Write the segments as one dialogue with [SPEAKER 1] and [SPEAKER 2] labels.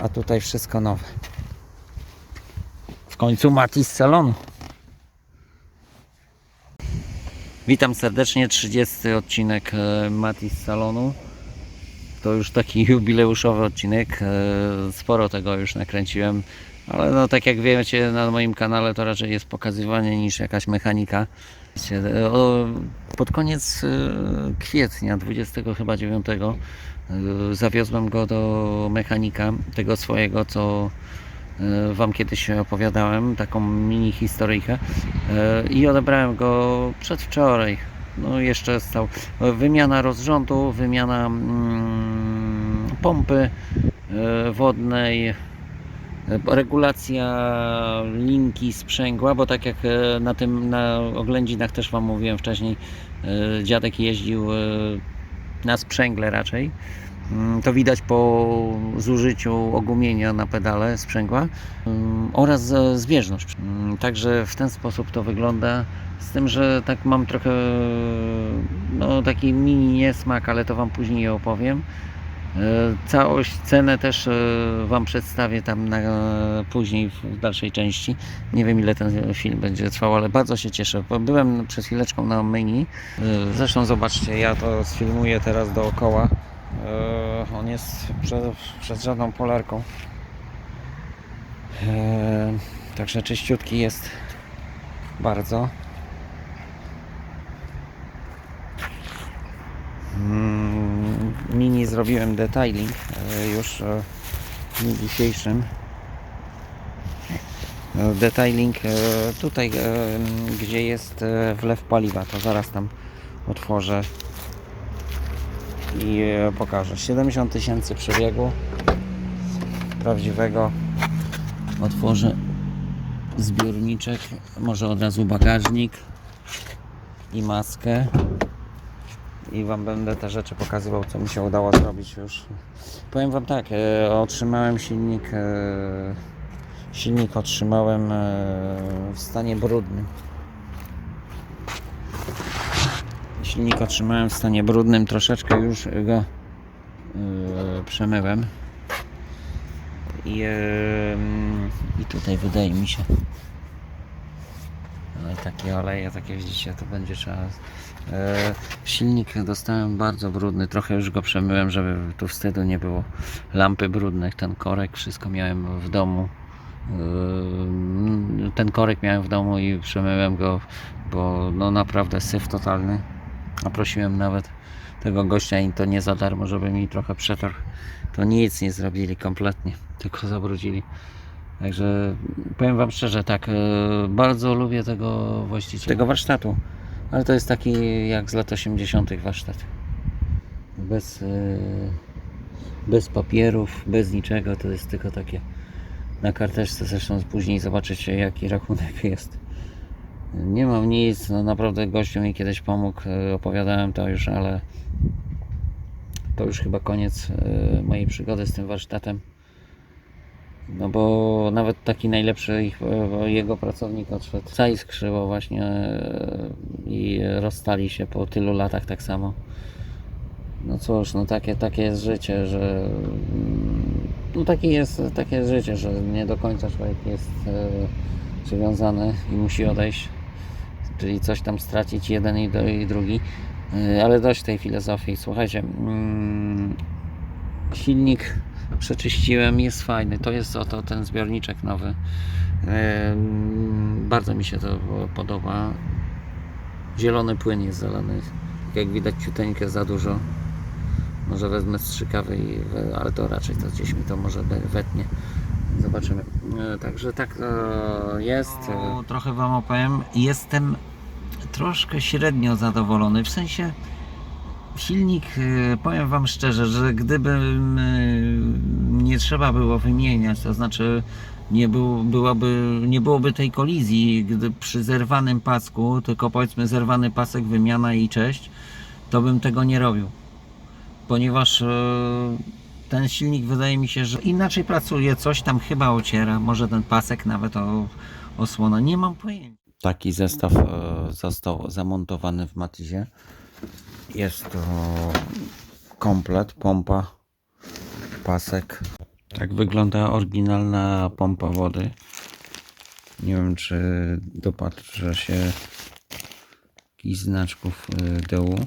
[SPEAKER 1] a tutaj wszystko nowe. W końcu Mati z salonu. Witam serdecznie, 30 odcinek e, Mati z salonu. To już taki jubileuszowy odcinek. e, Sporo tego już nakręciłem, ale no tak jak wiecie na moim kanale to raczej jest pokazywanie niż jakaś mechanika. E, Pod koniec e, kwietnia 20 chyba 9 e, zawiozłem go do mechanika, tego swojego co Wam kiedyś opowiadałem, taką mini historyjkę i odebrałem go przedwczoraj. No jeszcze stał wymiana rozrządu, wymiana mm, pompy wodnej, regulacja linki sprzęgła, bo tak jak e, na tym na oględzinach też Wam mówiłem wcześniej, e, dziadek jeździł e, na sprzęgle raczej. Mm, To widać po zużyciu ogumienia na pedale sprzęgła mm, oraz e, zbieżność. Mm, Także w ten sposób to wygląda. Z tym, że tak mam trochę no, taki mini niesmak, ale to Wam później opowiem. E, Całość, cenę też e, Wam przedstawię tam na, później w dalszej części. Nie wiem ile ten film będzie trwał, ale bardzo się cieszę. Byłem przed chwileczką na menu. E, Zresztą zobaczcie, ja to sfilmuję teraz dookoła. On jest przed, przed żadną polarką. Także czyściutki jest bardzo. Mm, Mini zrobiłem detailing e, już e, w dniu dzisiejszym. E, Detailing tutaj, gdzie jest wlew paliwa, to zaraz tam otworzę i pokażę. 70 tysięcy przebiegu prawdziwego. Otworzę zbiorniczek, może od razu bagażnik i maskę i Wam będę te rzeczy pokazywał, co mi się udało zrobić już. Powiem Wam tak, e, otrzymałem silnik, e, silnik otrzymałem e, w stanie brudnym. Silnik otrzymałem w stanie brudnym, troszeczkę już go przemyłem. I, I tutaj wydaje mi się, ale takie oleje, takie widzicie, to będzie trzeba. E, silnik dostałem bardzo brudny, trochę już go przemyłem, żeby tu wstydu nie było. Lampy brudne, ten korek, wszystko miałem w domu. E, ten korek miałem w domu i przemyłem go, bo no naprawdę syf totalny. A prosiłem nawet tego gościa i to nie za darmo, żeby mi trochę przetarł. To nic nie zrobili kompletnie, tylko zabrudzili. Także powiem Wam szczerze, tak, e, bardzo lubię tego właściciela, tego warsztatu, ale to jest taki jak z lat 80. warsztat. Bez, e, bez papierów, bez niczego, to jest tylko takie na karteczce, zresztą później zobaczycie jaki rachunek jest. Nie mam nic, no naprawdę gościu mi kiedyś pomógł, e, opowiadałem to już, ale to już chyba koniec mojej przygody z tym warsztatem. No bo nawet taki najlepszy ich, e, jego pracownik odszedł. Całej skrzyło właśnie e, i rozstali się po tylu latach tak samo. No cóż, no takie, takie jest życie, że mm, no takie jest, takie jest życie, że nie do końca człowiek jest e, przywiązany i musi odejść, czyli coś tam stracić jeden i, do, i drugi. E, Ale dość tej filozofii. Słuchajcie, mm, silnik przeczyściłem, jest fajny. To jest oto ten zbiorniczek nowy. Bardzo mi się to podoba. Zielony płyn jest zalany. Jak widać ciuteńkę za dużo. Może wezmę strzykawy, ale to raczej to gdzieś mi to może we- wetnie. Zobaczymy. E, Także tak e, jest. E, Trochę Wam opowiem. Jestem troszkę średnio zadowolony. W sensie silnik, e, powiem Wam szczerze, że gdyby mm, nie trzeba było wymieniać, to znaczy nie, był, byłaby, nie byłoby tej kolizji, gdy przy zerwanym pasku, tylko powiedzmy zerwany pasek, wymiana i cześć, to bym tego nie robił. Ponieważ e, ten silnik wydaje mi się, że inaczej pracuje, coś tam chyba ociera, może ten pasek nawet o osłona, nie mam pojęcia. Taki zestaw e, został zamontowany w Matizie. Jest to komplet, pompa, pasek, Tak wygląda oryginalna pompa wody. Nie wiem, czy dopatrzę się jakichś znaczków y, dołu.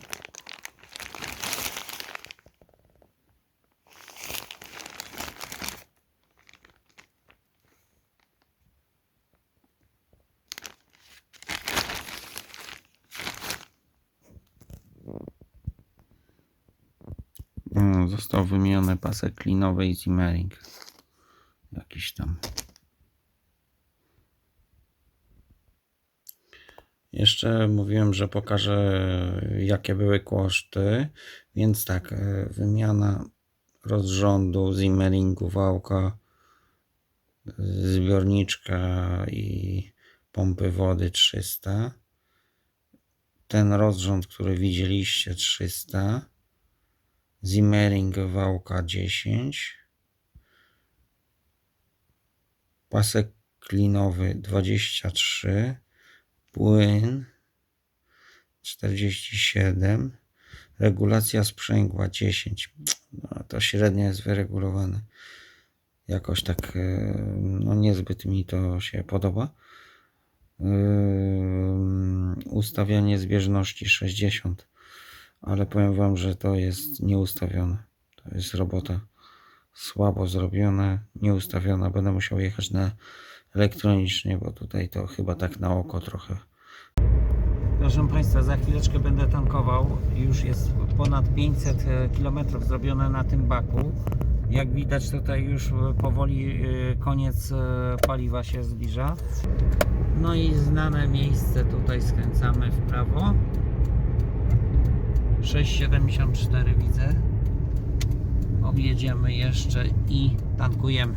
[SPEAKER 1] Mm, Został wymieniony pasek klinowy i zimmering. Jakiś tam. Jeszcze mówiłem, że pokażę jakie były koszty. Więc tak, e, wymiana rozrządu, zimmeringu, wałka, zbiorniczka i pompy wody 300. Ten rozrząd, który widzieliście 300. Zimmering wałka 10. Pasek klinowy 23. Płyn 47. Regulacja sprzęgła 10. No, to średnio jest wyregulowane. Jakoś tak e, no niezbyt mi to się podoba. Ym, Ustawianie zbieżności 60 ale powiem Wam, że to jest nieustawione. To jest robota słabo zrobiona, nieustawiona. Będę musiał jechać na elektronicznie, bo tutaj to chyba tak na oko trochę. Proszę Państwa, za chwileczkę będę tankował. Już jest ponad 500 km zrobione na tym baku. Jak widać tutaj już e, powoli e, koniec e, paliwa się zbliża. No i znane miejsce tutaj skręcamy w prawo. 6,74 widzę. Objedziemy jeszcze i tankujemy.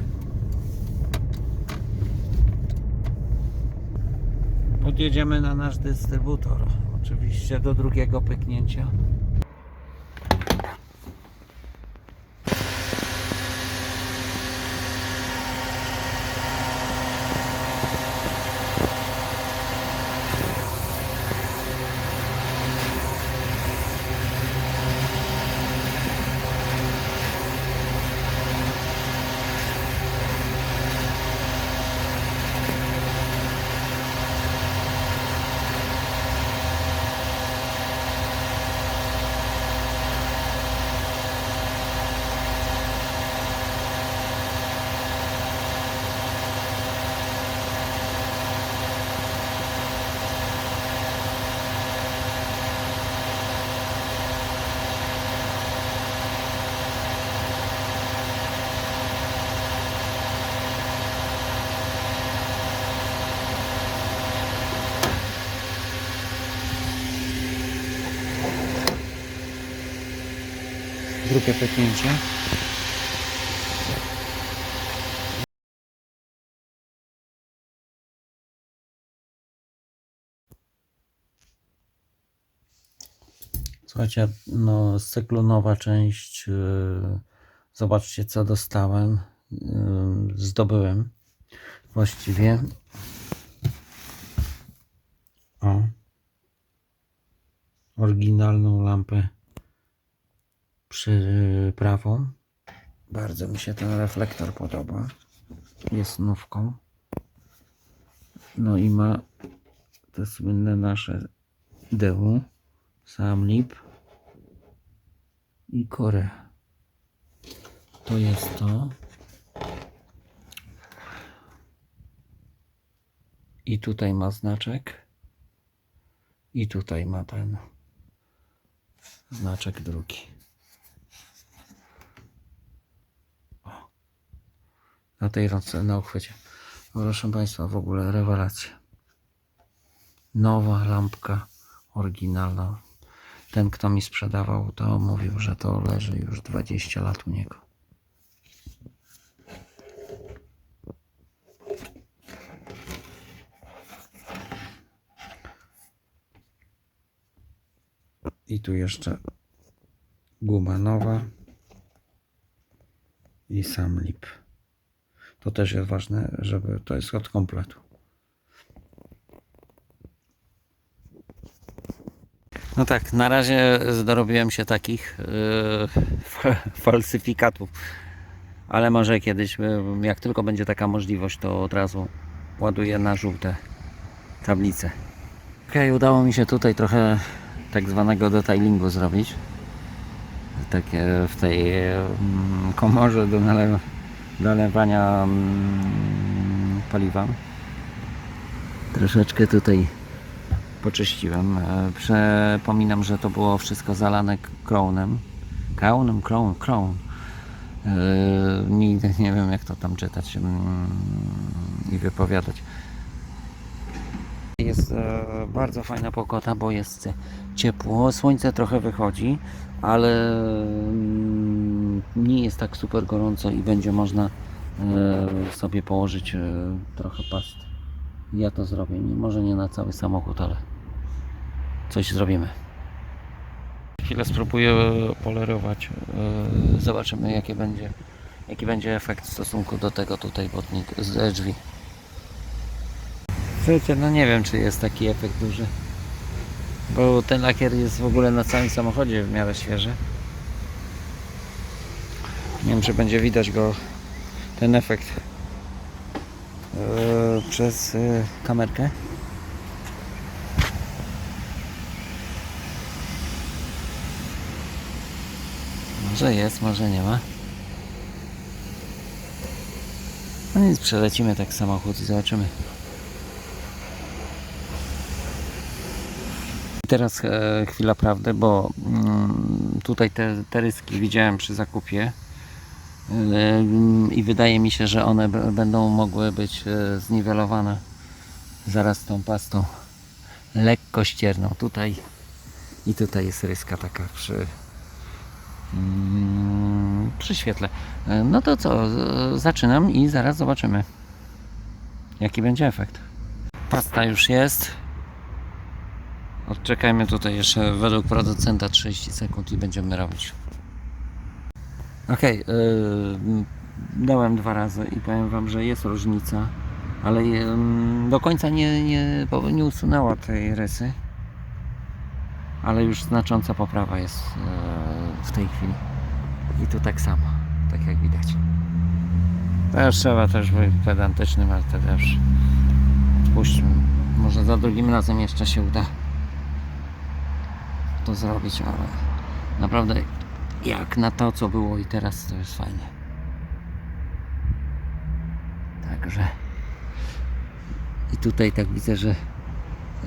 [SPEAKER 1] Podjedziemy na nasz dystrybutor. Oczywiście do drugiego pyknięcia. Drugie pyknięcie. Słuchajcie, no z cyklu nowa część. Yy, zobaczcie co dostałem. Yy, zdobyłem właściwie. O. Oryginalną lampę przyprawą. Bardzo mi się ten reflektor podoba. Jest nówką. No i ma te słynne nasze DU, sam lip i korę. To jest to. I tutaj ma znaczek. I tutaj ma ten znaczek drugi. Na tej rące, na uchwycie. Proszę Państwa, w ogóle rewelacja. Nowa lampka, oryginalna. Ten, kto mi sprzedawał, to mówił, że to leży już 20 lat u niego. I tu jeszcze guma nowa i sam lip. To też jest ważne, żeby to jest od kompletu. No tak, na razie dorobiłem się takich yy, falsyfikatów. ale może kiedyś, y, jak tylko będzie taka możliwość, to od razu ładuję na żółte tablice. Okej, udało mi się tutaj trochę tak zwanego detailingu zrobić. Takie w tej mm, komorze do nalew- nalewania mm, paliwa. Troszeczkę tutaj poczyściłem. E, Przypominam, że to było wszystko zalane krownem. Krownem, crown, crown. E, Nigdy nie wiem jak to tam czytać mm, i wypowiadać. Jest e, bardzo fajna pogoda, bo jest ciepło, słońce trochę wychodzi, ale mm, nie jest tak super gorąco i będzie można e, sobie położyć e, trochę past. Ja to zrobię, może nie na cały samochód, ale coś zrobimy. Chwilę spróbuję polerować. e, Zobaczymy jakie będzie, jaki będzie efekt w stosunku do tego tutaj botnik z drzwi. Słuchajcie, no nie wiem czy jest taki efekt duży. Bo ten lakier jest w ogóle na całym samochodzie w miarę świeży. Nie wiem czy będzie widać go ten efekt e, przez e, kamerkę. Może jest, może nie ma. No nic, przelecimy tak samochód i zobaczymy. Teraz e, chwila prawdy, bo mm, tutaj te, te ryski widziałem przy zakupie i wydaje mi się, że one będą mogły być e, zniwelowane zaraz tą pastą lekko ścierną. Tutaj i tutaj jest ryska taka przy, przy świetle. E, No to co, zaczynam i zaraz zobaczymy jaki będzie efekt. Pasta już jest. Odczekajmy tutaj jeszcze według producenta 30 sekund i będziemy robić. Okej, yy, dałem dwa razy i powiem Wam, że jest różnica, ale yy, do końca nie, nie, nie usunęła tej rysy, ale już znacząca poprawa jest yy, w tej chwili. I tu tak samo, tak jak widać. Też trzeba też być pedantycznym, ale to też puśćmy. Może za drugim razem jeszcze się uda to zrobić, ale naprawdę jak na to co było i teraz to jest fajnie. Także i tutaj tak widzę, że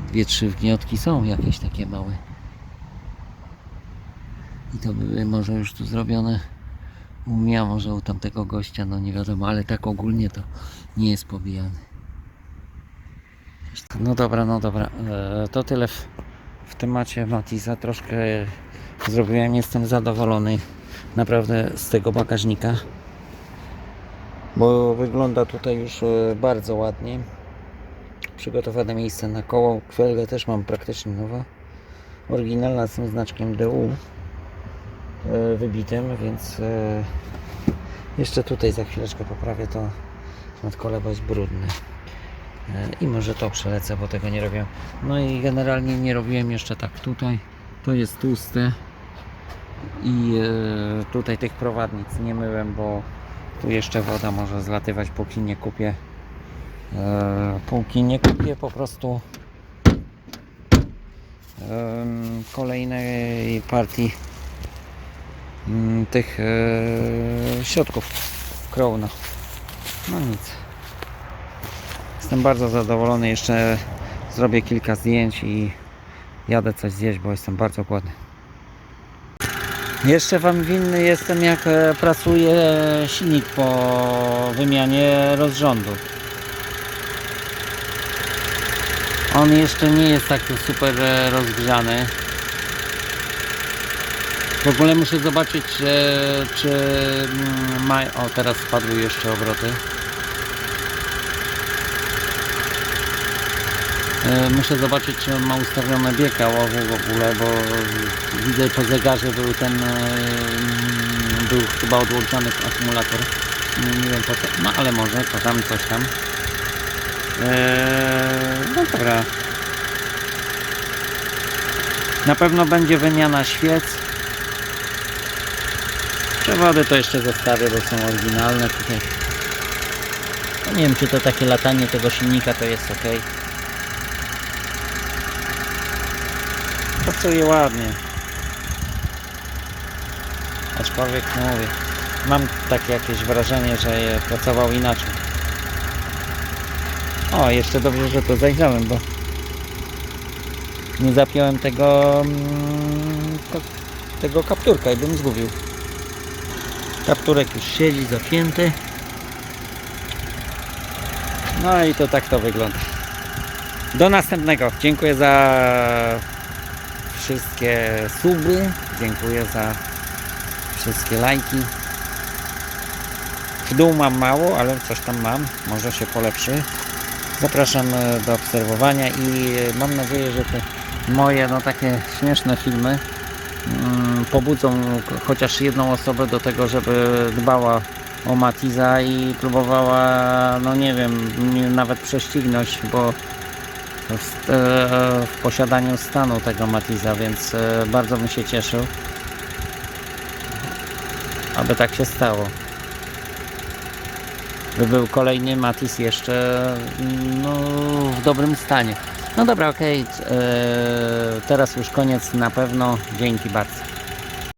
[SPEAKER 1] dwie, trzy wgniotki są jakieś takie małe. I to były może już tu zrobione u mnie, może u tamtego gościa, no nie wiadomo, ale tak ogólnie to nie jest pobijany. No dobra, no dobra, e, to tyle w, w temacie Matiza. Troszkę zrobiłem, jestem zadowolony naprawdę z tego bagażnika, bo wygląda tutaj już e, bardzo ładnie. Przygotowane miejsce na koło, kwelgę też mam praktycznie nowa. Oryginalna z tym znaczkiem DU e, wybitym, więc e, jeszcze tutaj za chwileczkę poprawię to nadkole, bo jest brudne. E, I może to przelecę, bo tego nie robiłem. No i generalnie nie robiłem jeszcze tak tutaj. To jest tłuste. I e, tutaj tych prowadnic nie myłem, bo tu jeszcze woda może zlatywać, póki nie kupię. E, póki nie kupię po prostu kolejnej partii mm, tych e, środków Krowna. No nic. Jestem bardzo zadowolony. Jeszcze zrobię kilka zdjęć i jadę coś zjeść, bo jestem bardzo głodny. Jeszcze Wam winny jestem, jak e, pracuje silnik po wymianie rozrządu. On jeszcze nie jest tak super e, rozgrzany. W ogóle muszę zobaczyć, e, czy mm, ma... O, teraz spadły jeszcze obroty. Muszę zobaczyć, czy on ma ustawione bieg ałowy w ogóle, bo widzę po zegarze był ten, e, mm, był chyba odłączany akumulator. Nie, wiem po co, no ale może, to tam coś tam. Eee, no dobra. Na pewno będzie wymiana świec. Przewody to jeszcze zostawię, bo są oryginalne tutaj. No nie wiem, czy to takie latanie tego silnika to jest ok. Pracuje ładnie. Aczkolwiek no mówię, mam takie jakieś wrażenie, że je pracował inaczej. O, jeszcze dobrze, że to zajrzałem, bo nie zapiąłem tego mm, tego kapturka i bym zgubił. Kapturek już siedzi zapięty. No i to tak to wygląda. Do następnego. Dziękuję za wszystkie suby. Dziękuję za wszystkie lajki. W dół mam mało, ale coś tam mam. Może się polepszy. Zapraszam e, do obserwowania i e, mam nadzieję, że te moje no takie śmieszne filmy mm, pobudzą chociaż jedną osobę do tego, żeby dbała o Matiza i próbowała, no nie wiem, nawet prześcignąć, bo w, e, w posiadaniu stanu tego Matiza, więc e, bardzo bym się cieszył, aby tak się stało. By był kolejny Matiz jeszcze no, w dobrym stanie. No dobra, okej, e, teraz już koniec na pewno. Dzięki bardzo.